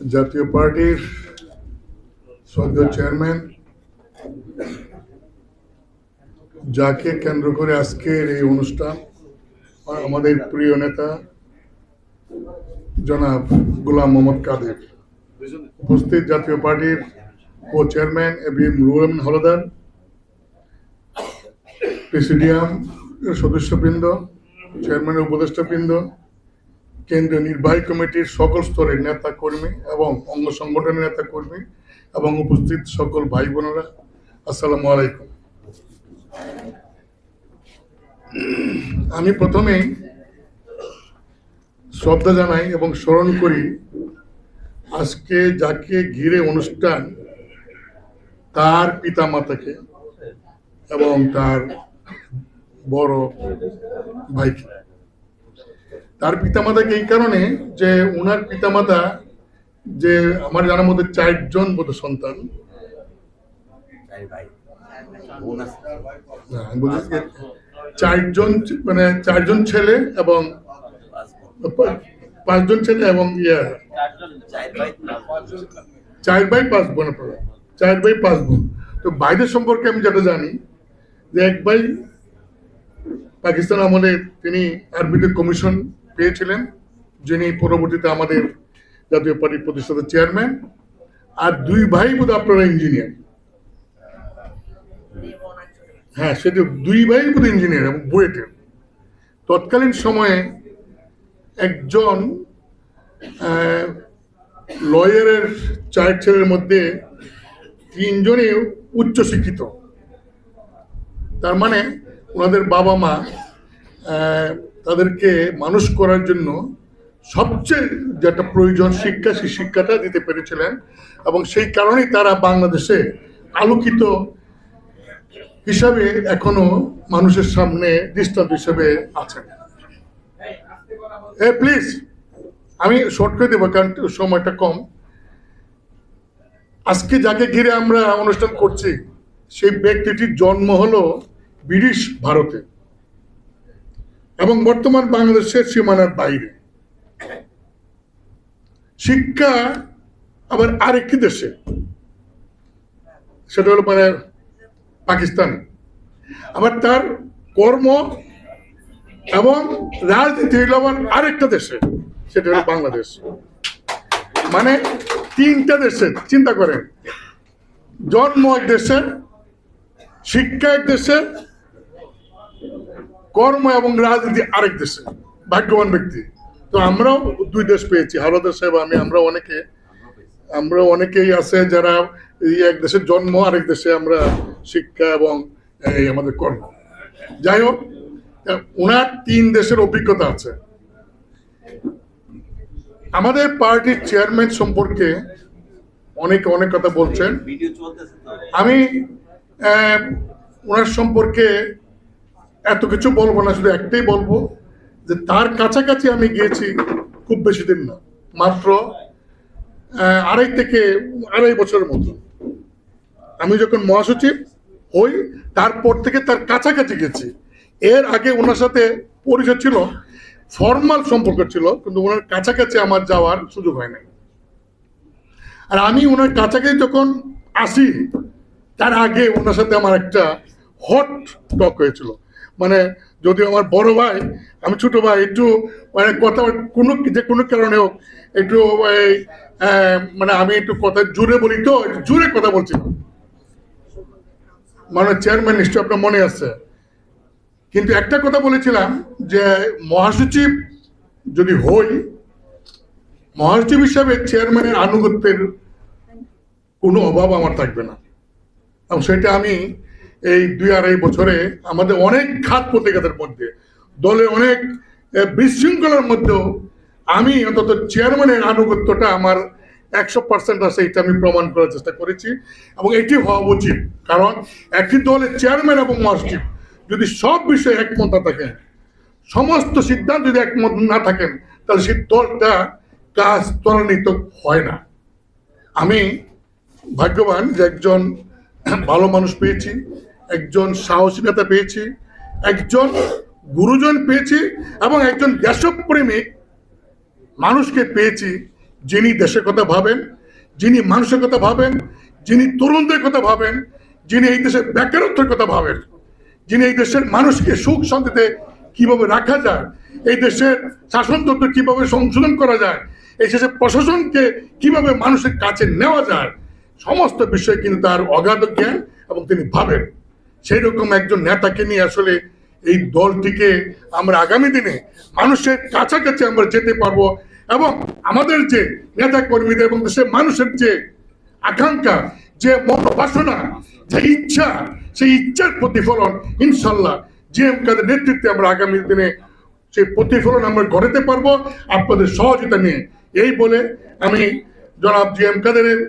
জাতীয় পার্টির সদ্য চেয়ারম্যান যাকে কেন্দ্র করে আজকের এই অনুষ্ঠান আমাদের প্রিয় নেতা জনাব গোলাম মোহাম্মদ কাদের। উপস্থিত জাতীয় পার্টির co chairman A B M Ruhul Amin Haldar, presidium সদস্যবৃন্দ চেয়ারম্যানের উপদেষ্টাবৃন্দ কেন্দ্রীয় নির্বাহী কমিটির সকল স্তরের নেতা কর্মী এবং অঙ্গ সংগঠনের নেতা কর্মী এবং উপস্থিত সকল ভাই বোনেরা, আসসালামু আলাইকুম। আমি প্রথমেই শ্রদ্ধা জানাই এবং স্মরণ করি আজকে যাকে ঘিরে অনুষ্ঠান তার পিতা মাতাকে এবং তার বড় ভাইকে। তার পিতামাতাকে এই কারণে যে ওনার পিতামাতা যে আমার জানার মধ্যে চারজন বোধ সন্তান। চারজন মানে চারজন ছেলে এবং পাঁচজন ছেলে এবং ইয়ে। চার ভাই পাঁচ বোন আপনারা। চার ভাই পাঁচ বোন। তো ভাইদের সম্পর্কে আমি যেটা জানি যে এক ভাই পাকিস্তান আমলে তিনি আরবিতে কমিশন পেয়েছিলেন, যিনি পরবর্তীতে আমাদের জাতীয় পার্টির প্রতিষ্ঠাতা চেয়ারম্যান, আর দুই ভাই বোধ আপনারা ইঞ্জিনিয়ার হ্যাঁ সেটা দুই ভাই বোধ ইঞ্জিনিয়ার এবং বুয়েটের তৎকালীন সময়ে একজন লয়ারের চার ছেলের মধ্যে তিনজনই উচ্চশিক্ষিত তার মানে ওনাদের বাবা মা তাদেরকে মানুষ করার জন্য সবচেয়ে যেটা প্রয়োজন শিক্ষা, সেই শিক্ষাটা দিতে পেরেছিলেন এবং সেই কারণেই তারা বাংলাদেশে আলোকিত হিসাবে এখনও মানুষের সামনে দৃষ্টান্ত হিসেবে আছেন। এ প্লিজ আমি শর্ট করে দেবো কারণ সময়টা কম। আজকে যাকে ঘিরে আমরা অনুষ্ঠান করছি, সেই ব্যক্তিটির জন্ম হলো ব্রিটিশ ভারতে। এবং বর্তমান বাংলাদেশের সীমানার বাইরে। শিক্ষা আবার আরেকটি দেশে। সেটা হলো মানে পাকিস্তান। আবার তার কর্ম এবং রাজনীতি হইল আবার আরেকটা দেশে, সেটা হলো বাংলাদেশ। মানে তিনটা দেশে, চিন্তা করেন। জন্ম এক দেশে, শিক্ষা এক দেশে কর্ম এবং রাজনীতি আরেক দেশে ভাগ্যবান ব্যক্তি। তো আমরাও দুই দেশ পেয়েছি হাওলাদার সাহেব আমি আমরা অনেকে আমরা অনেকেই আছে যারা এই এক দেশের জন্ম আরেক দেশে আমরা শিক্ষা এবং এই আমাদের কর্ম। যাই হোক ওনার তিন দেশের অভিজ্ঞতা আছে। আমাদের পার্টির চেয়ারম্যান সম্পর্কে অনেকে অনেক কথা বলছেন। আমি ওনার সম্পর্কে এত কিছু বলব না, শুধু একটাই বলব যে তার কাছাকাছি আমি গিয়েছি খুব বেশি দিন না, মাত্র আড়াই থেকে আড়াই বছরের মতো। আমি যখন মহাসচিব হই, তারপর থেকে তার কাছাকাছি গেছি। এর আগে ওনার সাথে পরিচয় ছিল, ফর্মাল সম্পর্ক ছিল, কিন্তু ওনার কাছাকাছি আমার যাওয়ার সুযোগ হয় নাই। আর আমি ওনার কাছাকাছি যখন আসি, তার আগে ওনার সাথে আমার একটা হট টক হয়েছিল। মানে যদি আমার বড় ভাই, আমি ছোট ভাই, একটু মানে কথা কোনো, যে কোনো কারণে হোক, একটু মানে আমি একটু কথা জোরে বলি তো জোরে কথা বলছিলাম মানে চেয়ারম্যান নিশ্চয় আপনার মনে আছে। কিন্তু একটা কথা বলেছিলাম যে মহাসচিব যদি হই, মহাসচিব হিসাবে চেয়ারম্যানের আনুগত্যের কোনো অভাব আমার থাকবে না। এবং সেটা আমি এই দুই আড়াই বছরে আমাদের অনেক ঘাত প্রতিঘাতের মধ্যে, দলে অনেক বিশৃঙ্খলার মধ্যেও আমি অন্তত চেয়ারম্যানের আনুগত্যটা আমার একশো পার্সেন্ট আছে, এটা আমি প্রমাণ করার চেষ্টা করেছি এবং এটি হওয়া উচিত। কারণ একটি দলের চেয়ারম্যান এবং মহাসচিব যদি সব বিষয়ে একমত না থাকেন, সমস্ত সিদ্ধান্ত যদি একমত না থাকেন, তাহলে সেই দলটা কাজ ত্বরান্বিত হয় না। আমি ভাগ্যবান যে একজন ভালো মানুষ পেয়েছি একজন সাহসী নেতা পেয়েছি, একজন গুরুজন পেয়েছি এবং একজন দেশপ্রেমিক মানুষকে পেয়েছি যিনি দেশের কথা ভাবেন, যিনি মানুষের কথা ভাবেন, যিনি তরুণদের কথা ভাবেন, যিনি এই দেশের বেকারত্বের কথা ভাবেন, যিনি এই দেশের মানুষকে সুখ শান্তিতে কীভাবে রাখা যায়, এই দেশের শাসনতন্ত্র কীভাবে সংশোধন করা যায়, এই দেশের প্রশাসনকে কীভাবে মানুষের কাছে নেওয়া যায়, সমস্ত বিষয়ে কিন্তু তার অগাধ জ্ঞান এবং তিনি ভাবেন। সেই রকম একজন নেতাকে নিয়ে আসলে এই দলটিকে আমরা আগামী দিনে মানুষের কাছাকাছি আমরা যেতে পারব এবং আমাদের যে নেতা কর্মীদের এবং দেশের মানুষের যে আকাঙ্ক্ষা, যে মনোবাসনা, যে ইচ্ছা, সেই ইচ্ছার প্রতিফলন ইনশাল্লাহ জি এম কাদের নেতৃত্বে আমরা আগামী দিনে সেই প্রতিফলন আমরা গড়াতে পারব। আপনাদের সহযোগিতা নিয়ে এই বলে আমি জনাব জি এম কাদেরের